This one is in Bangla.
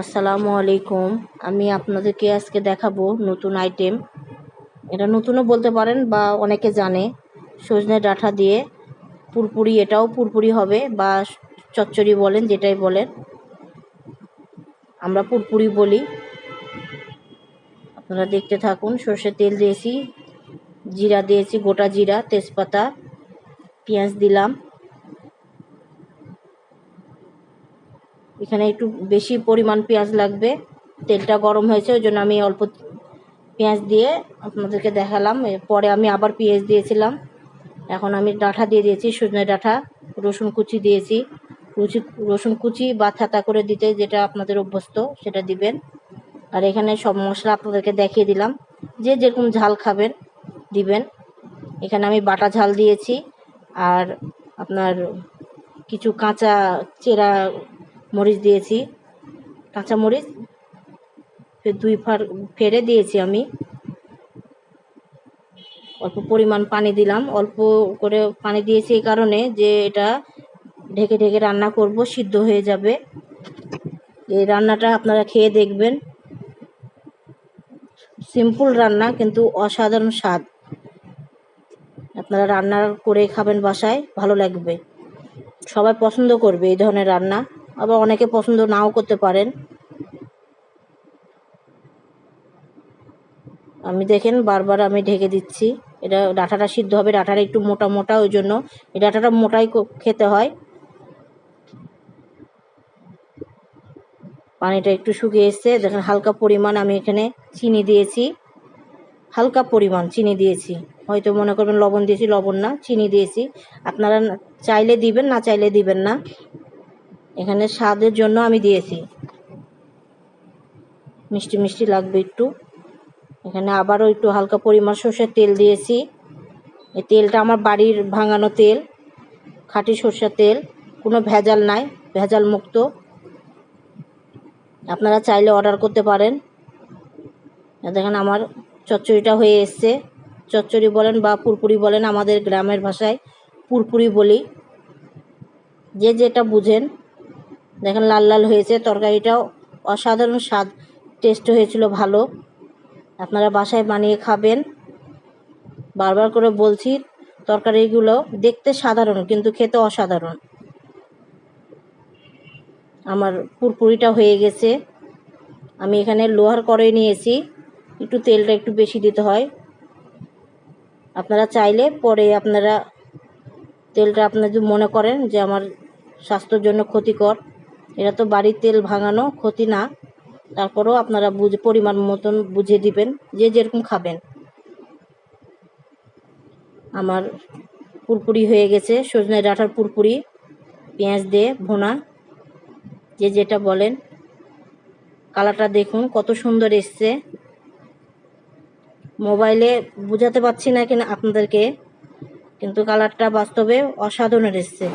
আসসালামু আলাইকুম। আমি আপনাদেরকে আজকে দেখাবো নতুন আইটেম এটা নতুনও বলতে পারেন বা অনেকে জানে, সজনে ডাঁটা দিয়ে পুরপুরি, এটাও পুরপুরি হবে বা চচ্চড়ি বলেন, যেটাই বলেন। আমরা পুরপুরি বলি। আপনারা দেখতে থাকুন সর্ষের তেল দিয়েছি, জিরা দিয়েছি, গোটা জিরা, তেজপাতা, পেঁয়াজ দিলাম। এখানে একটু বেশি পরিমাণ পেঁয়াজ লাগবে। তেলটা গরম হয়েছে, ওই জন্য আমি অল্প পেঁয়াজ দিয়ে আপনাদেরকে দেখালাম। পরে আমি আবার পেঁয়াজ দিয়েছিলাম। এখন আমি ডাঁটা দিয়ে দিয়েছি, সজনে ডাঁটা, রসুন কুচি দিয়েছি। কুচি, রসুন কুচি বা থাতা করে দিতে যেটা আপনাদের অভ্যস্ত, সেটা দিবেন। আর এখানে সব মশলা আপনাদেরকে দেখিয়ে দিলাম। যে যেরকম ঝাল খাবেন, দিবেন। এখানে আমি বাটা ঝাল দিয়েছি। আর আপনার কিছু কাঁচা চেরা মরিচ দিয়েছি, কাঁচা মরিচ। দুই ফার ফেরে দিয়েছি আমি। অল্প পরিমাণ পানি দিলাম। অল্প করে পানি দিয়েছি এই কারণে যে এটা ঢেকে ঢেকে রান্না করব, সিদ্ধ হয়ে যাবে। এই রান্নাটা আপনারা খেয়ে দেখবেন। সিম্পল রান্না কিন্তু অসাধারণ স্বাদ। আপনারা রান্না করে খাবেন বাসায়, ভালো লাগবে। সবাই পছন্দ করবে এই ধরনের রান্না। আবার অনেকে পছন্দ নাও করতে পারেন। আমি দেখেন বারবার আমি ঢেকে দিচ্ছি। এটা ডাঁটাটা সিদ্ধ হবে, ডাঁটাটা একটু মোটা মোটা, ওই জন্য এই ডাঁটাটা মোটাই খেতে হয়। পানিটা একটু শুকিয়ে এসছে। দেখেন হালকা পরিমাণ আমি এখানে চিনি দিয়েছি। হালকা পরিমাণ চিনি দিয়েছি। হয়তো মনে করবেন লবণ দিয়েছি, লবণ না, চিনি দিয়েছি। আপনারা চাইলে দিবেন, না চাইলে দিবেন না। এখানে স্বাদের জন্য আমি দিয়েছি। মিষ্টি মিষ্টি লাগবে একটু। এখানে আবারও একটু হালকা পরিমাণ সর্ষের তেল দিয়েছি। এই তেলটা আমার বাড়ির ভাঙানো তেল, খাঁটি সর্ষের তেল, কোনো ভেজাল নাই, ভেজাল মুক্ত। আপনারা চাইলে অর্ডার করতে পারেন। দেখেন আমার চচ্চড়িটা হয়ে এসছে। চচ্চড়ি বলেন বা পুরপুরি বলেন, আমাদের গ্রামের ভাষায় পুরপুরি বলি। যে যেটা বুঝেন দেখেন লাল লাল হয়েছে, তরকারিটাও অসাধারণ স্বাদ টেস্ট হয়েছিল ভালো। আপনারা বাসায় বানিয়ে খাবেন। বারবার করে বলছি, তরকারিগুলো দেখতে সাধারণ কিন্তু খেতে অসাধারণ। আমার পুরপুরিটা হয়ে গেছে। আমি এখানে লোহার কড়াই নিয়েছি, একটু তেলটা একটু বেশি দিতে হয়। আপনারা চাইলে পরে আপনারা, তেলটা আপনারা যদি মনে করেন যে আমার স্বাস্থ্যের জন্য ক্ষতিকর এটা তো বাড়ির তেল ভাঙানো, ক্ষতি না। তারপরেও আপনারা বুঝে, পরিমাণ মতন বুঝে দিবেন, যে যেরকম খাবেন। আমার পুরপুরি হয়ে গেছে, সজনে ডাঁটার পুরপুরি, পেঁয়াজ দিয়ে ভোনা। যে যেটা বলেন, কালারটা দেখুন, কত সুন্দর এসছে। মোবাইলে বোঝাতে পারছি না কিনা আপনাদেরকে, কিন্তু কালারটা বাস্তবে অসাধারণ এসছে।